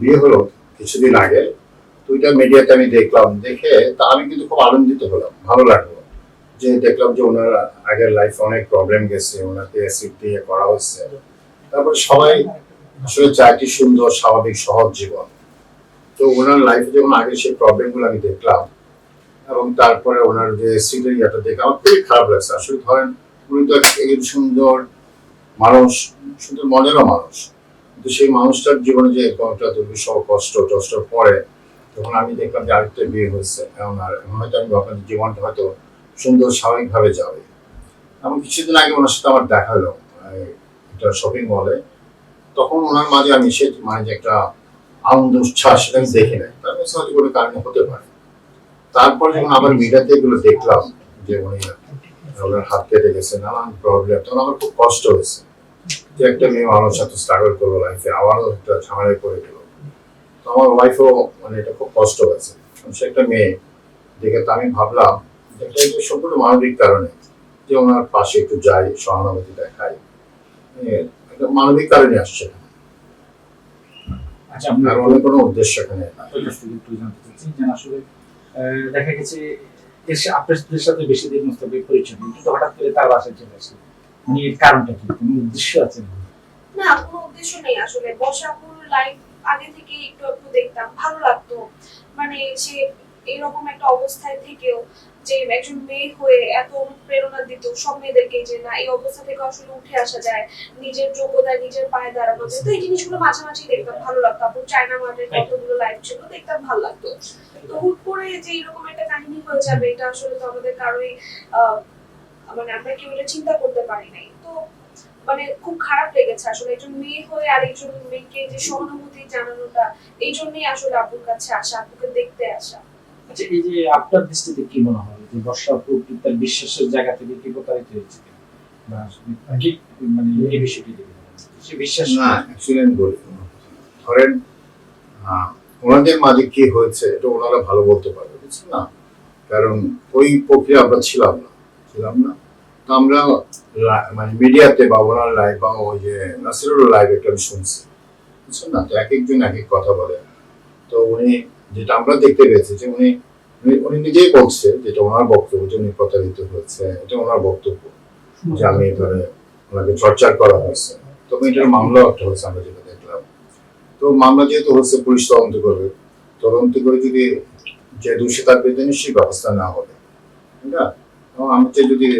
বিয়ে হলো কিছুদিন আগে, তো ওইটা মিডিয়াতে আমি দেখলাম, দেখে তা আমি কিন্তু খুব আনন্দিত হলাম, ভালো লাগল। যে দেখলাম যে ওনার আগের লাইফ অনেক প্রবলেম গেছে, ওনাকে অ্যাসিড দিয়ে করা হচ্ছে। তারপর সবাই আসলে একটি সুন্দর, স্বাভাবিক, সহজ জীবন। তো ওনার লাইফে যখন আগে সেই প্রবলেমগুলো আমি দেখলাম, এবং তারপরে ওনার যে অ্যাসিডের ইয়াটা দেখে আমার খুবই খারাপ লাগছে। আসলে ধরেন, উনি তো একজন সুন্দর মানুষ, সুন্দর মনেরও মানুষ। কিন্তু সেই মানুষটার জীবনে যে এরকম একটা দুর্বিষহ কষ্ট টষ্ট পরে, তখন আমি দেখলাম যে আরেকটা বিয়ে হয়েছে। এখন আর এখন হয়তো আমি ভাবলাম জীবনটা হয়তো সুন্দর স্বাভাবিকভাবে যাবে। এমন কিছুদিন আগে ওনার সাথে আমার দেখা হলো একটা শপিং মলে তখন ওনার মাঝে আমি সে মানে যে একটা আনন্দ উচ্ছ্বাস সেটা আমি দেখি নাই। তার কাছে হয়তো কোনো কারণে হতে পারে। তারপরে যখন আবার মিডিয়াতে এগুলো দেখলাম, যে উনি ওনার হাত কেটে গেছে, নানান প্রবলেম তখন আমার খুব কষ্ট হয়েছে। যে একটা মেয়ে মানুষ এত স্ট্রাগল করল লাইফে আবারও একটা ঝামেলায় পড়ে গেল। তো আমার ওয়াইফও মানে এটা খুব কষ্ট হয়েছে। সে একটা মেয়ে দেখে তো আমি ভাবলাম যে এটা সম্পূর্ণ মানবিক কারণে যে ওনার পাশে একটু যাই সহানুভূতি দেখাই। একটা মানবিক কারণে আসছে। আচ্ছা আর অন্য কোনো উদ্দেশ্য এখানে। আপনার একটু জানতে চাচ্ছি যে আসলে দেখা গেছে এসে আপনাদের সাথে বেশি দিন মুস্তাফির পরিচয় কিন্তু হঠাৎ করে তার বাসায় চলে আসে মানে এর কারণটা কি? কোনো উদ্দেশ্য আছে? না কোনো উদ্দেশ্য নেই আসলে। বর্ষাপুর লাইভ আগে থেকে একটু একটু দেখতাম। ভালো লাগতো। মানে সে এরকম একটা অবস্থায় থেকেও যে একজন মেয়ে হয়ে এত অনুপ্রেরণা দিত সব মেয়েদেরকে যে না এই অবস্থা থেকে আসলে উঠে আসা যায়। নিজের যোগ্যতা নিজের পায়ে দাঁড়ানো যায়। তো এই জিনিসগুলো মাঝে মাঝে দেখতাম। ভালো লাগতো। আপু চায়না মার্টের কতগুলো লাইভ ছিল দেখতাম ভালো লাগতো। তো হুট করে যে এরকম একটা কাহিনী হয়ে যাবে এটা আসলে তো আমাদের কারোই আহ, মানে আমরা কেউ এটা চিন্তা করতে পারি নাই। তো মানে খুব খারাপ লেগেছে আসলে। একজন মেয়ে হয়ে আর একজন মেয়েকে যে সহানুভূতি জানানোটা এই জন্যই আসলে আপুর কাছে আসা আপুকে দেখতে আসা। আচ্ছা এই যে আপনার দৃষ্টিতে কি মনে হয় যে বর্ষা তার বিশ্বাসের জায়গা থেকে কি প্রতারিত হয়েছে মানে এই বিষয়টি সে বিশ্বাস না অ্যাকচুয়ালি আমি বলি ধরেন আহ, ওনাদের মাঝে কি হয়েছে এটা ওনারা ভালো বলতে পারবে বুঝছেন না? কারণ ওই প্রক্রিয়া আমরা ছিলাম না। ছিলাম না। আমরা মানে মিডিয়াতে বা ওনার লাইভ বা ওই যে নাসিরুল লাইভ একটা আমি শুনছি। বুঝছেন না? তো এক একজন এক এক কথা বলে। তো উনি যেটা আমরা দেখতে পেয়েছি যে উনি, উনি- নিজেই বলছে যেটা ওনার বক্তব্য, যে উনি প্রতারিত হয়েছে, এটা ওনার বক্তব্য, যে আমি ধরে ওনাকে টর্চার করা হয়েছে। তবে এটার মামলা একটা হয়েছে আমরা যেটা দেখলাম। তো মামলা যেহেতু হচ্ছে পুলিশ তদন্ত করবে। তদন্ত করে যদি যে দোষী তার বিরুদ্ধে নিশ্চয়ই ব্যবস্থা না হবে। ঠিক আছে এবং আমি যদি